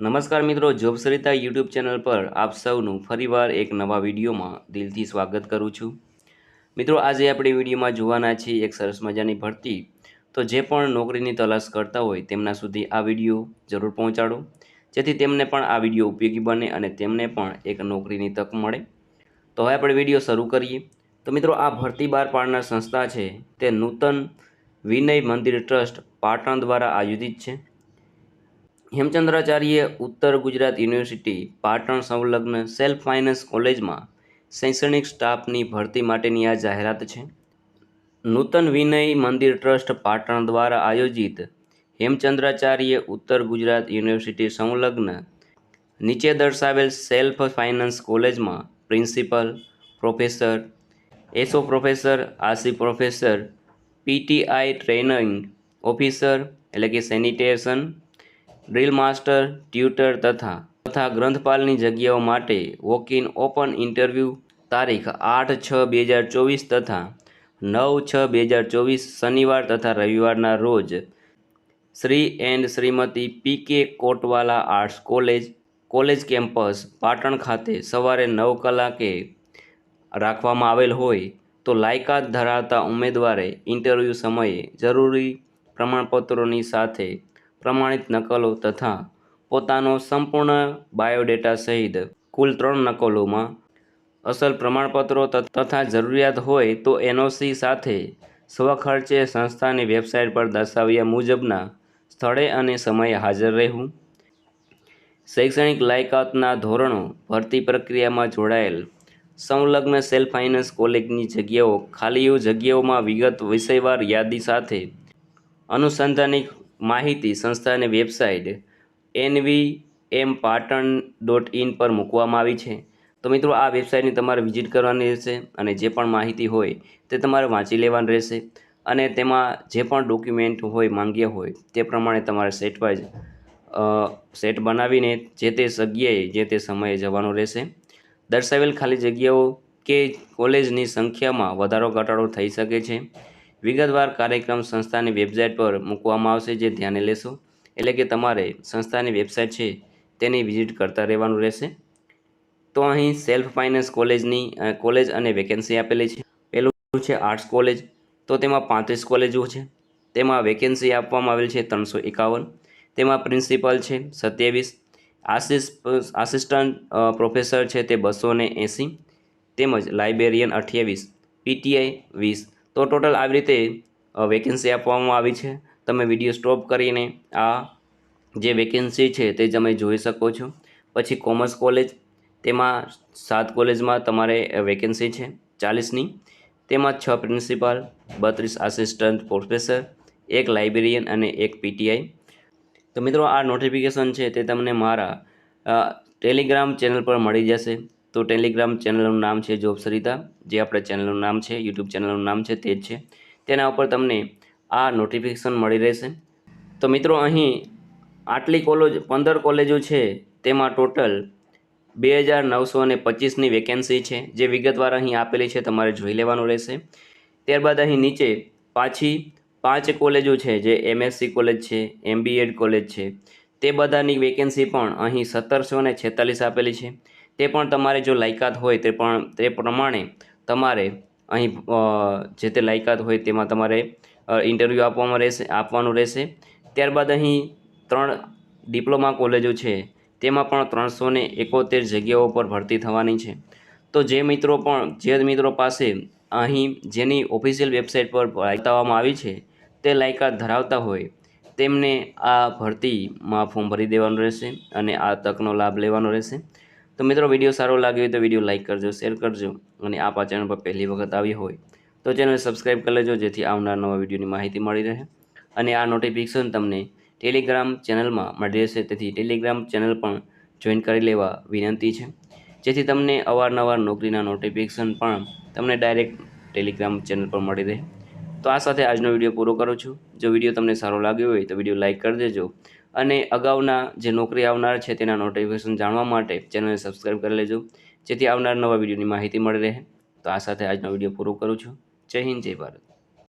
નમસ્કાર મિત્રો job Sarita YouTube channel પર આપ સૌનું ફરીવાર એક નવા વિડીયોમાં દિલથી સ્વાગત કરું છું. મિત્રો, આજે આપણે વિડીયોમાં જોવાના છીએ એક સરસ મજાની ભરતી. તો જે પણ નોકરીની તલાશ કરતા હોય તેમના સુધી આ વીડિયો જરૂર પહોંચાડો, જેથી તેમને પણ આ વીડિયો ઉપયોગી બને અને તેમને પણ એક નોકરીની તક મળે. તો હવે આપણે વીડિયો શરૂ કરીએ. તો મિત્રો, આ ભરતી બહાર પાડનાર સંસ્થા છે. તે નૂતન વિનય મંદિર ટ્રસ્ટ પાટણ દ્વારા આયોજિત છે. હેમચંદ્રાચાર્ય ઉત્તર ગુજરાત યુનિવર્સિટી પાટણ સંલગ્ન સેલ્ફ ફાઇનાન્સ કોલેજમાં શૈક્ષણિક સ્ટાફની ભરતી માટેની આ જાહેરાત છે. નૂતન વિનય મંદિર ટ્રસ્ટ પાટણ દ્વારા આયોજિત હેમચંદ્રાચાર્ય ઉત્તર ગુજરાત યુનિવર્સિટી સંલગ્ન નીચે દર્શાવેલ સેલ્ફ ફાઇનાન્સ કોલેજમાં principal professor asso professor assi professor, PTI training officer એટલે કે સેનિટેશન ડ્રિલ માસ્ટર, ટ્યુટર તથા તથા ગ્રંથપાલની જગ્યાઓ માટે વોક ઇન ઓપન ઇન્ટરવ્યૂ તારીખ આઠ છ બે હજાર ચોવીસ તથા નવ છ બે હજાર ચોવીસ શનિવાર તથા રવિવારના રોજ Shri and Shrimati P K Kotwala arts college college campus, Patan ખાતે સવારે નવ કલાકે રાખવામાં આવેલ હોય તો લાયકાત ધરાવતા ઉમેદવારે ઇન્ટરવ્યૂ સમયે જરૂરી પ્રમાણપત્રોની સાથે પ્રમાણિત નકલો તથા પોતાનો સંપૂર્ણ બાયોડેટા સહિત કુલ ત્રણ નકલોમાં અસલ પ્રમાણપત્રો તથા જરૂરિયાત હોય તો એનઓસી સાથે સ્વખર્ચે સંસ્થાની વેબસાઇટ પર દર્શાવ્યા મુજબના સ્થળે અને સમયે હાજર રહેવું. શૈક્ષણિક લાયકાતના ધોરણો ભરતી પ્રક્રિયામાં જોડાયેલ સંલગ્ન સેલ્ફ ફાઇનાન્સ કોલેજની જગ્યાઓ ખાલીઓ જગ્યાઓમાં વિગત વિષયવાર યાદી સાથે અનુસંધાનિક માહિતી સંસ્થાની website NV M Patan dot in પર મૂકવામાં આવી છે. તો મિત્રો, આ વેબસાઇટની તમારે વિઝિટ કરવાની રહેશે અને જે પણ માહિતી હોય તે તમારે વાંચી લેવાની રહેશે અને તેમાં જે પણ ડોક્યુમેન્ટ હોય, માંગ્યા હોય તે પ્રમાણે તમારે સેટ વાઇઝ સેટ બનાવીને જે તે જગ્યાએ જે તે સમયે જવાનું રહેશે. દર્શાવેલ ખાલી જગ્યાઓ કે કોલેજની સંખ્યામાં વધારો ઘટાડો થઈ શકે છે. વિગતવાર કાર્યક્રમ સંસ્થાની વેબસાઇટ પર મૂકવામાં આવશે જે ધ્યાને લેશો. એટલે કે તમારે સંસ્થાની વેબસાઇટ છે તેની વિઝિટ કરતા રહેવાનું રહેશે. તો અહીં સેલ્ફ ફાઇનાન્સ કોલેજની કોલેજ અને વેકેન્સી આપેલી છે. પહેલું છે આર્ટ્સ કોલેજ. તો તેમાં પાંત્રીસ કોલેજો છે. તેમાં વેકેન્સી આપવામાં આવેલ છે ત્રણસો એકાવન. તેમાં પ્રિન્સિપલ છે સત્યાવીસ. આસિસ, આસિસ્ટન્ટ પ્રોફેસર છે તે બસો ને એંસી. તેમજ લાઇબ્રેરિયન અઠ્યાવીસ. પીટીઆઈ વીસ. તો ટોટલ આવી રીતે વેકેન્સી આપવામાં આવી છે. તમે વીડિયો સ્ટોપ કરીને આ જે વેકેન્સી છે તે તમે જોઈ શકો છો. પછી કોમર્સ કોલેજ તેમાં સાત કોલેજમાં તમારે વેકેન્સી છે ચાલીસની. તેમાં છ પ્રિન્સિપાલ બત્રીસ આસિસ્ટન્ટ પ્રોફેસર એક લાઇબ્રેરિયન અને એક પીટીઆઈ તો મિત્રો, આ નોટિફિકેશન છે તે તમને મારા ટેલિગ્રામ ચેનલ પર મળી જશે. તો ટેલિગ્રામ ચેનલનું નામ છે જોબ સરિતા જે આપણે ચેનલનું નામ છે, યુટ્યુબ ચેનલનું નામ છે, તે જ છે. તેના ઉપર તમને આ નોટિફિકેશન મળી રહેશે. તો મિત્રો, અહીં આટલી કોલેજ પંદર કોલેજો છે, તેમાં ટોટલ બે હજાર નવસો અને પચીસની વેકેન્સી છે, જે વિગતવાર અહીં આપેલી છે, તમારે જોઈ લેવાનું રહેશે. ત્યારબાદ અહીં નીચે પાછી પાંચ કોલેજો છે, જે એમએસસી કોલેજ છે એમબીએડ કોલેજ છે. તે બધાની વેકેન્સી પણ અહીં સત્તરસો ને છેતાલીસ આપેલી છે. તે પણ તમારે જો લાયકાત હોય તે પણ, તે પ્રમાણે તમારે અહીં જે તે લાયકાત હોય તેમાં તમારે ઇન્ટરવ્યૂ આપવામાં રહેશે, આપવાનું રહેશે. ત્યારબાદ અહીં ત્રણ ડિપ્લોમા કોલેજો છે. તેમાં પણ ત્રણસો ને એકોતેર જગ્યાઓ પર ભરતી થવાની છે. તો જે મિત્રો પણ, જે મિત્રો પાસે અહીં જેની ઓફિશિયલ વેબસાઇટ પર બતાવવામાં આવી છે, તે લાયકાત ધરાવતા હોય, તેમને આ ભરતીમાં ફોર્મ ભરી દેવાનું રહેશે અને આ તકનો લાભ લેવાનો રહેશે. તો મિત્રો, વીડિયો સારો લાગ્યો હોય તો વીડિયો લાઇક કરજો, શેર કરજો અને આપ આ ચેનલ પર પહેલી વખત આવી હોય તો ચેનલ સબસ્ક્રાઈબ કરી લેજો, જેથી આવનાર નવા વિડીયોની માહિતી મળી રહે. અને આ નોટિફિકેશન તમને ટેલિગ્રામ ચેનલમાં મળી રહેશે, તેથી ટેલિગ્રામ ચેનલ પણ જોઈન કરી લેવા વિનંતી છે. જેથી તમને અવારનવાર નોકરીના નોટિફિકેશન પણ તમને ડાયરેક્ટ ટેલિગ્રામ ચેનલ પર મળી રહે. તો આ સાથે આજનો વીડિયો પૂરો કરું છું. જો વીડિયો તમને સારો લાગ્યો હોય તો વીડિયો લાઇક કરી દેજો અને અગાઉના જે નોકરી આવનાર છે તેના નોટિફિકેશન જાણવા માટે ચેનલને સબસ્ક્રાઈબ કરી લેજો. જેથી આવનાર નવા વિડીયોની માહિતી મળી રહે. તો આ સાથે આજનો વીડિયો પૂરો કરું છું. જય હિન્દ, જય ભારત.